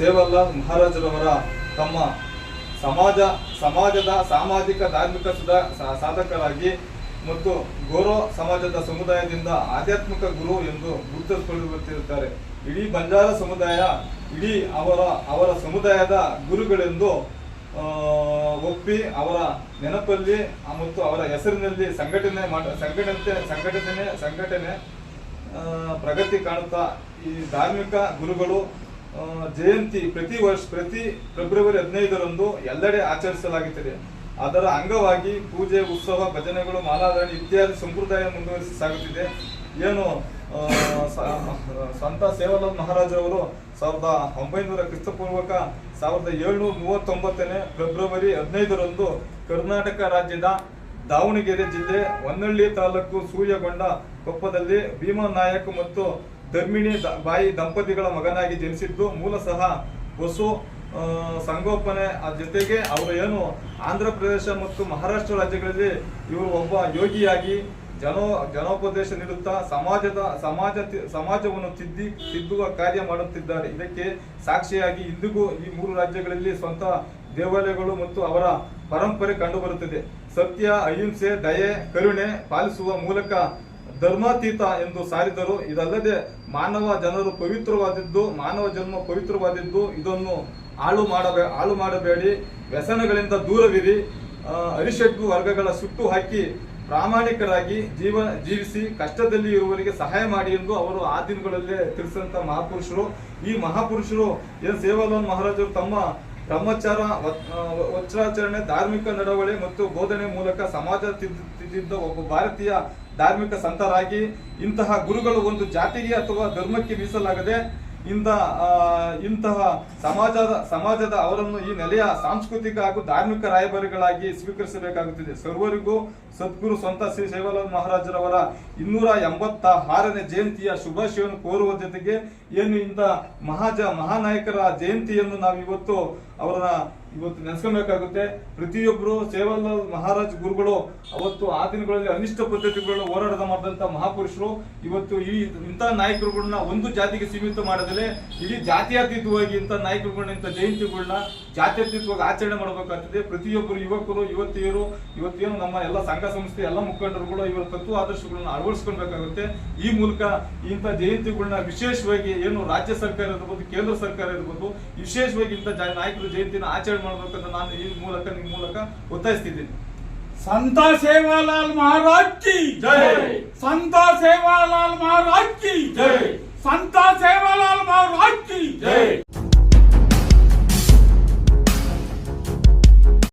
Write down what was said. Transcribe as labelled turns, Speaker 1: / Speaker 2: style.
Speaker 1: ಸೇವಲಾಲ್ ಮಹಾರಾಜರವರ ತಮ್ಮ ಸಮಾಜ, ಸಮಾಜದ ಸಾಮಾಜಿಕ, ಧಾರ್ಮಿಕ ಸುಧಾ ಸಾಧಕರಾಗಿ ಮತ್ತು ಗೌರವ ಸಮಾಜದ ಸಮುದಾಯದಿಂದ ಆಧ್ಯಾತ್ಮಿಕ ಗುರು ಎಂದು ಗುರುತಿಸಿಕೊಳ್ಳುತ್ತಿರುತ್ತಾರೆ. ಇಡೀ ಬಂಜಾರ ಸಮುದಾಯ, ಇಡೀ ಅವರ ಅವರ ಸಮುದಾಯದ ಗುರುಗಳೆಂದು ಒಪ್ಪಿ ಅವರ ನೆನಪಲ್ಲಿ ಮತ್ತು ಅವರ ಹೆಸರಿನಲ್ಲಿ ಸಂಘಟನೆ ಮಾಡ, ಸಂಘಟನೆ ಸಂಘಟನೆ ಸಂಘಟನೆ ಪ್ರಗತಿ ಕಾಣುತ್ತಾ ಈ ಧಾರ್ಮಿಕ ಗುರುಗಳು ಜಯಂತಿ ಪ್ರತಿ ವರ್ಷ, ಪ್ರತಿ ಫೆಬ್ರವರಿ ಹದಿನೈದರಂದು ಎಲ್ಲೆಡೆ ಆಚರಿಸಲಾಗುತ್ತದೆ. ಅದರ ಅಂಗವಾಗಿ ಪೂಜೆ, ಉತ್ಸವ, ಭಜನೆಗಳು, ಮಾಲಾಧಾರಣೆ ಇತ್ಯಾದಿ ಸಂಪ್ರದಾಯ ಮುಂದುವರಿಸಿ ಸಾಗುತ್ತಿದೆ. ಏನು ಸಂತ ಸೇವಾಲಾಲ್ ಮಹಾರಾಜರವರು ಸಾವಿರದ ಒಂಬೈನೂರ ಕ್ರಿಸ್ತಪೂರ್ವಕ ಸಾವಿರದ ಏಳ್ನೂರ ಮೂವತ್ತೊಂಬತ್ತನೇ ಫೆಬ್ರವರಿ ಹದಿನೈದರಂದು ಕರ್ನಾಟಕ ರಾಜ್ಯದ ದಾವಣಗೆರೆ ಜಿಲ್ಲೆ ಹೊನ್ನಳ್ಳಿ ತಾಲೂಕು ಸೂರ್ಯಗೊಂಡ ಕೊಪ್ಪದಲ್ಲಿ ಭೀಮಾ ನಾಯಕ್ ಮತ್ತು ಧರ್ಮಿಣಿ ಬಾಯಿ ದಂಪತಿಗಳ ಮಗನಾಗಿ ಜನಿಸಿದ್ದು ಮೂಲ ಸಹ ಹೊಸು ಸಂಗೋಪನೆ ಜೊತೆಗೆ ಅವರು ಏನು ಆಂಧ್ರ ಪ್ರದೇಶ ಮತ್ತು ಮಹಾರಾಷ್ಟ್ರ ರಾಜ್ಯಗಳಲ್ಲಿ ಇವರು ಒಬ್ಬ ಯೋಗಿಯಾಗಿ ಜನೋ, ಜನೋಪದೇಶ ನೀಡುತ್ತಾ ಸಮಾಜದ, ಸಮಾಜ ಸಮಾಜವನ್ನು ತಿದ್ದಿ, ತಿದ್ದುವ ಕಾರ್ಯ ಮಾಡುತ್ತಿದ್ದಾರೆ. ಇದಕ್ಕೆ ಸಾಕ್ಷಿಯಾಗಿ ಇಂದಿಗೂ ಈ ಮೂರು ರಾಜ್ಯಗಳಲ್ಲಿ ಸ್ವಂತ ದೇವಾಲಯಗಳು ಮತ್ತು ಅವರ ಪರಂಪರೆ ಕಂಡುಬರುತ್ತದೆ. ಸತ್ಯ, ಅಹಿಂಸೆ, ದಯೆ, ಕರುಣೆ ಪಾಲಿಸುವ ಮೂಲಕ ಧರ್ಮಾತೀತ ಎಂದು ಸಾರಿದರು. ಇದಲ್ಲದೆ ಮಾನವ ಜನರು ಪವಿತ್ರವಾದದ್ದು, ಮಾನವ ಜನ್ಮ ಪವಿತ್ರವಾದದ್ದು, ಇದನ್ನು ಹಾಳು ಮಾಡಬೇ, ಹಾಳು ಮಾಡಬೇಡಿ. ವ್ಯಸನಗಳಿಂದ ದೂರವಿರಿ. ಅರಿಷಡ್ಡು ವರ್ಗಗಳ ಸುಟ್ಟು ಹಾಕಿ ಪ್ರಾಮಾಣಿಕರಾಗಿ ಜೀವ, ಜೀವಿಸಿ ಕಷ್ಟದಲ್ಲಿ ಇರುವವರಿಗೆ ಸಹಾಯ ಮಾಡಿ ಎಂದು ಅವರು ಆ ದಿನಗಳಲ್ಲೇ ತಿಳಿಸಿದಂಥ ಮಹಾಪುರುಷರು. ಈ ಮಹಾಪುರುಷರು ಎನ್. ಸೇವಾಲಾಲ್ ಮಹಾರಾಜರು ತಮ್ಮ ಬ್ರಹ್ಮಚಾರ ವಚ್ರಾಚರಣೆ, ಧಾರ್ಮಿಕ ನಡವಳಿ ಮತ್ತು ಬೋಧನೆ ಮೂಲಕ ಸಮಾಜ ತಿದ್ದ ಒಬ್ಬ ಭಾರತೀಯ ಧಾರ್ಮಿಕ ಸಂತರಾಗಿ ಇಂತಹ ಗುರುಗಳು ಒಂದು ಜಾತಿಗೆ ಅಥವಾ ಧರ್ಮಕ್ಕೆ ಮೀಸಲಾಗದೆ ಇಂಥ ಇಂತಹ ಸಮಾಜದ ಸಮಾಜದ ಅವರನ್ನು ಈ ನೆಲೆಯ ಸಾಂಸ್ಕೃತಿಕ ಹಾಗೂ ಧಾರ್ಮಿಕ ರಾಯಭಾರಿಗಳಾಗಿ ಸ್ವೀಕರಿಸಬೇಕಾಗುತ್ತದೆ. ಸರ್ವರಿಗೂ ಸದ್ಗುರು ಸ್ವಂತ ಶ್ರೀ ಸೇವಾಲಾಲ್ ಮಹಾರಾಜರವರ ಇನ್ನೂರ ಎಂಬತ್ತ ಆರನೇ ಜಯಂತಿಯ ಶುಭಾಶಯವನ್ನು ಕೋರುವ ಜೊತೆಗೆ ಏನು ಇಂದ ಮಹಾಜ, ಮಹಾನಾಯಕರ ಜಯಂತಿಯನ್ನು ನಾವು ಇವತ್ತು ಅವರನ್ನ ಇವತ್ತು ನೆನೆಸ್ಕೊಬೇಕಾಗುತ್ತೆ ಪ್ರತಿಯೊಬ್ಬರು ಸೇವಲ್ಲ ಮಹಾರಾಜ್ ಗುರುಗಳು ಅವತ್ತು ಆ ದಿನಗಳಲ್ಲಿ ಅನಿಷ್ಟ ಪದ್ಧತಿಗಳನ್ನು ಹೋರಾಟ ಮಾಡಿದಂತ ಮಹಾಪುರುಷರು, ಇವತ್ತು ಈ ಇಂಥ ನಾಯಕರುಗಳನ್ನ ಒಂದು ಜಾತಿಗೆ ಸೀಮಿತ ಮಾಡದಲೆ ಇಡೀ ಜಾತ್ಯತೀತವಾಗಿ ಇಂಥ ನಾಯಕರುಗಳನ್ನ, ಇಂಥ ಜಯಂತಿಗಳನ್ನ ಜಾತ್ಯತೀತವಾಗಿ ಆಚರಣೆ ಮಾಡಬೇಕಾಗ್ತದೆ. ಪ್ರತಿಯೊಬ್ಬರು ಯುವಕರು, ಯುವತಿಯರು, ಇವತ್ತೇನು ನಮ್ಮ ಎಲ್ಲ ಸಂಘ ಸಂಸ್ಥೆ ಎಲ್ಲ ಮುಖಂಡರುಗಳು ಇವರ ತತ್ವ ಆದರ್ಶಗಳನ್ನ ಅಳವಡಿಸ್ಕೊಳ್ಬೇಕಾಗುತ್ತೆ. ಈ ಮೂಲಕ ಇಂಥ ಜಯಂತಿಗಳನ್ನ ವಿಶೇಷವಾಗಿ ಏನು ರಾಜ್ಯ ಸರ್ಕಾರ ಇರ್ಬೋದು, ಕೇಂದ್ರ ಸರ್ಕಾರ ಇರ್ಬೋದು, ವಿಶೇಷವಾಗಿ ಇಂತ ನಾಯಕರು ಜಯಂತಿನ ಆಚರಣೆ ಮಾಡಬೇಕಂತ ನಾನು ಈ ಮೂಲಕ ನಿಮ್ಮ ಮೂಲಕ ಒತ್ತಾಯಿಸ್ತಿದ್ದೀನಿ.
Speaker 2: ಸಂತ ಸೇವಾಲಾಲ್ ಮಹಾರಾಜ್ಜಿ ಜೈ.
Speaker 1: ಸಂತ
Speaker 2: ಸೇವಾಲಾಲ್ ಮಹಾರಾಜ್ಜಿ ಜೈ. ಸಂತ
Speaker 1: ಸೇವಾಲಾಲ್ ಮಹಾರಾಜ್